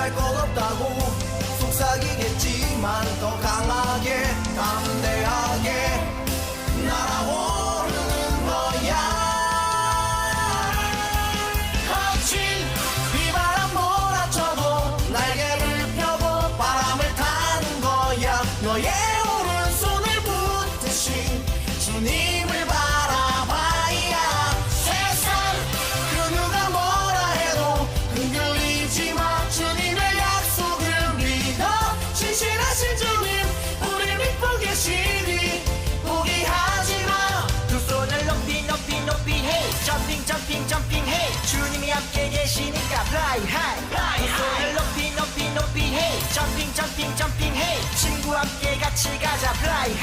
잘 것 없다고 속삭이겠지만 더 강하게 강하게 함께 계시니까 fly high fly high 높이 높이 높이 hey 점핑 점핑 점핑 hey 친구 함께 같이 가자 fly high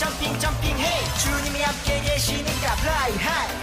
점핑 점핑 헤이 주님이 함께 계시니까 플라이 하이